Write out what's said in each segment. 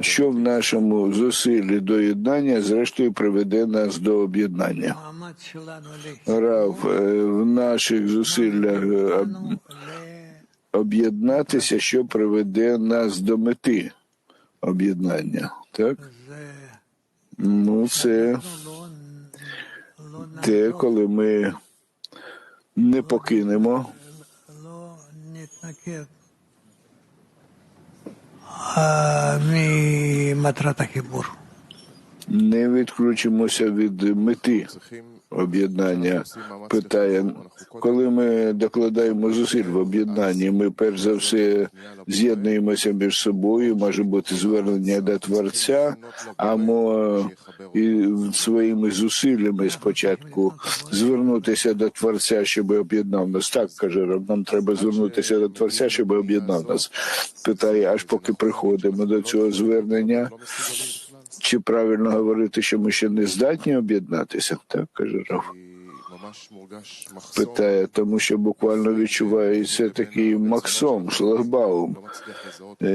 що в нашому зусиллі доєднання зрештою приведе нас до об'єднання. Рав, е, в наших зусиллях е, об'єднатися, що приведе нас до мети об'єднання. Так? Ну, це те, коли ми не покинемо. ממטרת החיבור. Не відключимося від мети об'єднання. Питає, коли ми докладаємо зусиль в об'єднанні, ми перш за все з'єднуємося між собою, може бути звернення до Творця, а мо і своїми зусиллями спочатку звернутися до Творця, щоб об'єднав нас. Так каже, Рав, нам треба звернутися до Творця, щоб об'єднав нас. Питає, аж поки приходимо до цього звернення. Чи правильно говорити, що ми ще не здатні об'єднатися? Так каже Раф. Питає, тому що буквально відчувається такий максом, шлагбаум, е,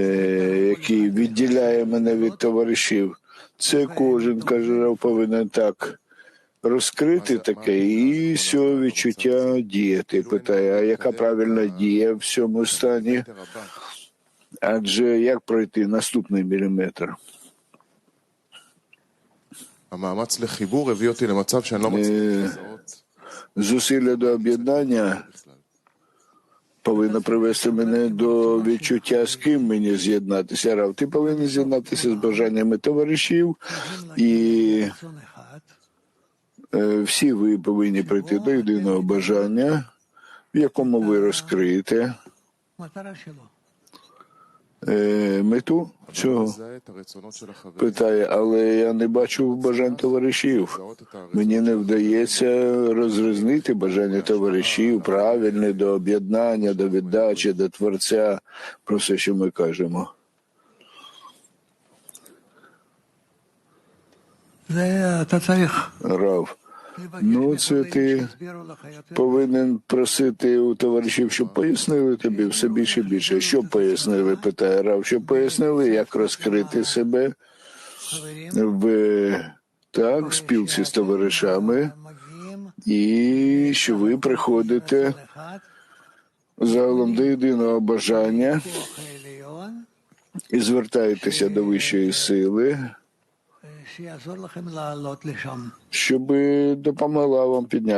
який відділяє мене від товаришів. Це кожен каже Раф, повинен так розкрити таке і з цього відчуття діяти. Питає, а яка правильна дія в цьому стані? Адже як пройти наступний міліметр? І зусилля до об'єднання повинно привести мене до відчуття, з ким мені з'єднатися. Рав, ти повинен з'єднатися з бажаннями товаришів, і е, всі ви повинні прийти до єдиного бажання, в якому ви розкриєте е, мету. Чого? Питає, але я не бачу бажань товаришів. Мені не вдається розрізнити бажання товаришів, правильне до об'єднання, до віддачі, до творця про все, що ми кажемо. Рав. Ну, ну, це ти повинен просити у товаришів, щоб пояснили тобі все більше і більше. Що пояснили? Питає Рав, що пояснили, як розкрити себе в так, в спілці з товаришами, і що ви приходите загалом до єдиного бажання і звертаєтеся до вищої сили щоб допомогла вам підняти.